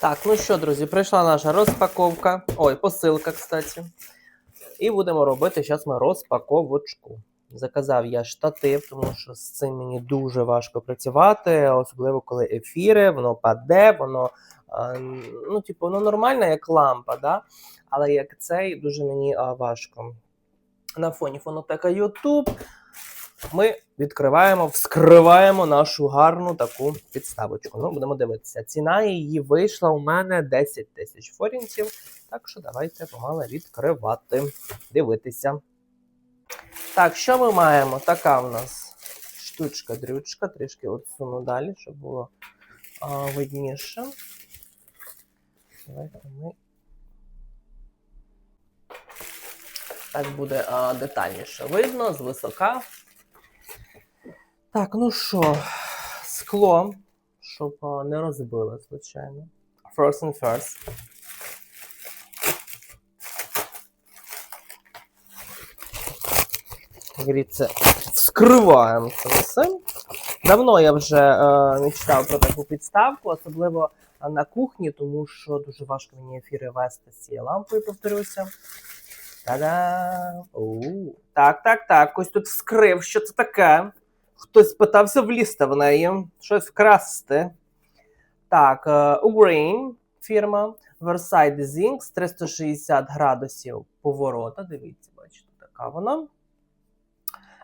Так, ну що, друзі, прийшла наша розпаковка. Ой, посилка, кстати. І будемо робити зараз ми розпаковочку. Заказав я штатив, тому що з цим мені дуже важко працювати, особливо коли ефіри, воно паде, воно ну, типу, воно нормальне, як лампа, да? але як цей дуже мені важко. На фоні фонотека YouTube ми відкриваємо, вскриваємо нашу гарну таку підставочку. Ну, будемо дивитися. Ціна її вийшла у мене 10 тисяч форінтів. Так що давайте помали відкривати, дивитися. Так, що ми маємо? Така в нас штучка-дрючка, трішки отсуну далі, щоб було а, видніше. Давайте ми. Так буде а, детальніше видно, звисока. Так, ну що, скло, щоб не розбили, звичайно. First and first. Говориться, вскриваємо це все. Давно я вже е, мечтав про таку підставку, особливо е, на кухні, тому що дуже важко мені ефіри вести з цією лампою, повторюся. Та-да! Оу. Так, так, так. Ось тут вскрив, що це таке. Хтось питався влізти в неї, щось вкрасти. Так, е, Ugrain фірма. Versailles Zinc 360 градусів поворота. Дивіться, бачите, така вона.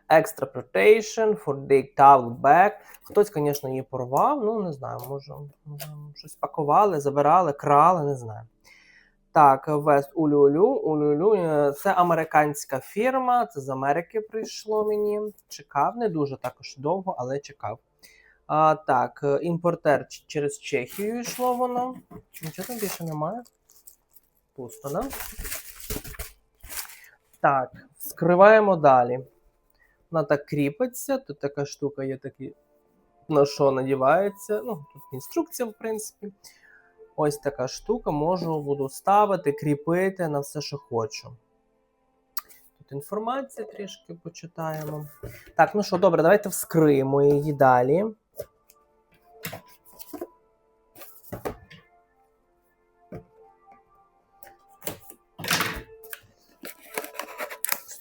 Extra protection for dig towel bag. Хтось, звісно, її порвав. Ну, не знаю, може, може щось пакували, забирали, крали, не знаю. Так, West Улюлю. Улюлю. Це американська фірма. Це з Америки прийшло мені. Чекав, не дуже також довго, але чекав. А, так, е, імпортер через Чехію йшло воно. Нічого там більше немає. Пусто, да? Так, скриваємо далі. Вона так кріпиться. Тут така штука є такі, на що надівається. Ну, тут інструкція, в принципі. Ось така штука. Можу буду ставити, кріпити на все, що хочу. Тут інформація трішки почитаємо. Так, ну що, добре, давайте вскриємо її далі.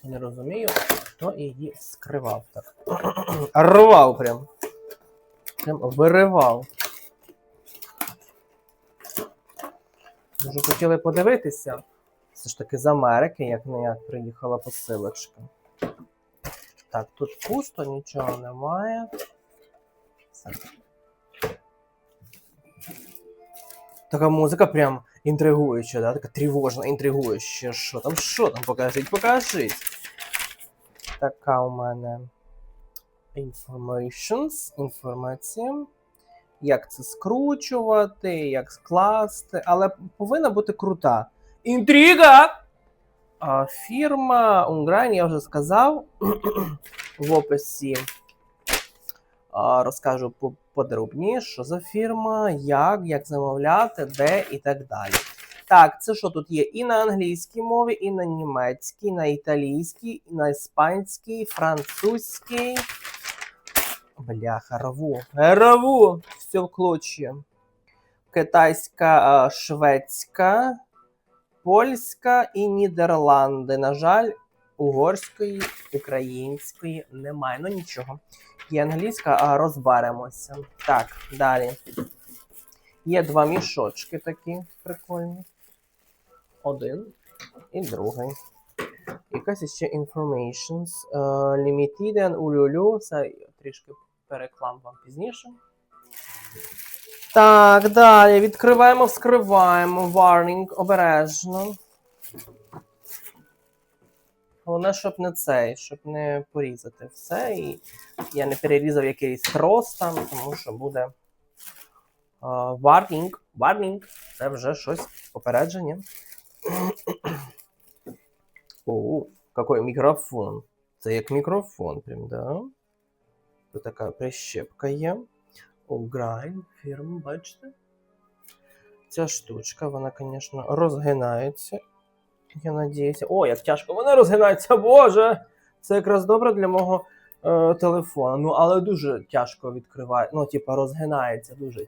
Не розумію, хто її скривав так. Рвав прям. Прям виривав. Дуже хотіли подивитися. Все ж таки з Америки, як не як приїхала посилочка. Так, тут пусто, нічого немає. Все. Така музика прям інтригуюча, да? така тривожна, інтригуюча. Що там, що там? Покажіть, покажіть. Така у мене informations, інформація. Як це скручувати, як скласти, але повинна бути крута. Інтрига! А, фірма Uнграйн, я вже сказав в описі. А, розкажу по- подробніше, що за фірма, як, як замовляти, де і так далі. Так, це що тут є і на англійській мові, і на німецькій, і на італійській, і на іспанській, французькій. Бляха, рву. Рву! Все в клочья. Китайська, шведська, польська і Нідерланди. На жаль, угорської, української немає. Ну нічого. Є англійська, а розберемося. Так, далі. Є два мішочки такі прикольні. Один і другий. Якась ще informations. Uh, limited улюлю. Це трішки переклам вам пізніше. Так, далі. Відкриваємо, вскриваємо. Warning, обережно. Головне, щоб не цей, щоб не порізати все. І я не перерізав якийсь трос там, тому що буде. Uh, warning. Це вже щось попередження. О, какой мікрофон. Це як мікрофон, прям, да? Тут така прищепка є. Грайн, фірма, бачите? Ця штучка, вона, звісно, розгинається. Я надіюся. О, як тяжко вона розгинається, боже! Це якраз добре для мого е, телефону. Ну, але дуже тяжко відкриває. Ну, типа, розгинається дуже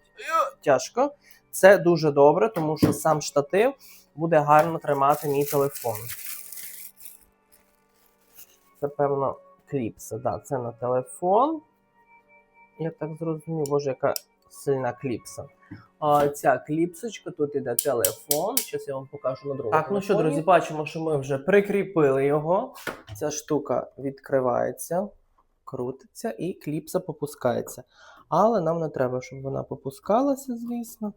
тяжко. Це дуже добре, тому що сам штатив буде гарно тримати мій телефон. Це, певно, кліпса. Да, це на телефон. Я так зрозумів, боже, яка сильна кліпса. А, ця кліпсочка, тут іде телефон. Зараз я вам покажу на другому. Так, ну що, друзі, бачимо, що ми вже прикріпили його. Ця штука відкривається, крутиться і кліпса попускається. Але нам не треба, щоб вона попускалася, звісно.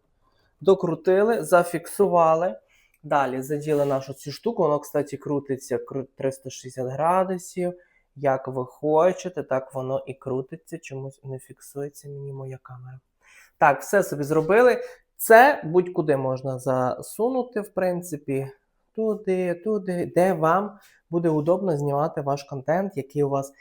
Докрутили, зафіксували. Далі заділи нашу цю штуку. Воно, кстати, крутиться 360 градусів. Як ви хочете, так воно і крутиться. Чомусь не фіксується мені моя камера. Так, все собі зробили. Це будь-куди можна засунути, в принципі, туди, туди, де вам буде удобно знімати ваш контент, який у вас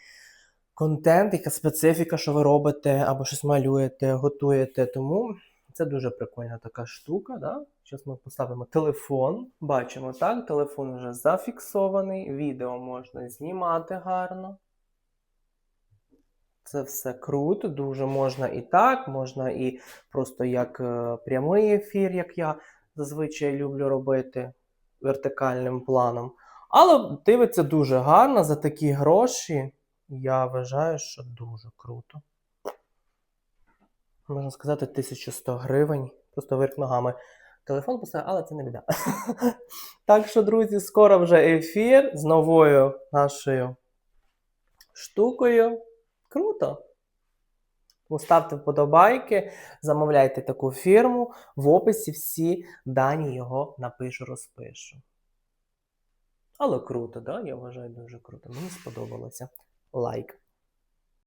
контент, яка специфіка, що ви робите, або щось малюєте, готуєте. Тому це дуже прикольна така штука. Да? Зараз ми поставимо телефон. Бачимо, так, телефон вже зафіксований, відео можна знімати гарно. Це все круто, дуже можна і так, можна і просто як е, прямий ефір, як я зазвичай люблю робити вертикальним планом. Але дивиться дуже гарно за такі гроші. Я вважаю, що дуже круто. Можна сказати, 1100 гривень. Просто вверх ногами. Телефон поставив, але це не біда. так що, друзі, скоро вже ефір з новою нашою штукою. Круто. Ставте вподобайки, замовляйте таку фірму. В описі всі дані його напишу, розпишу. Але круто, да? Я вважаю дуже круто. Мені сподобалося. Лайк.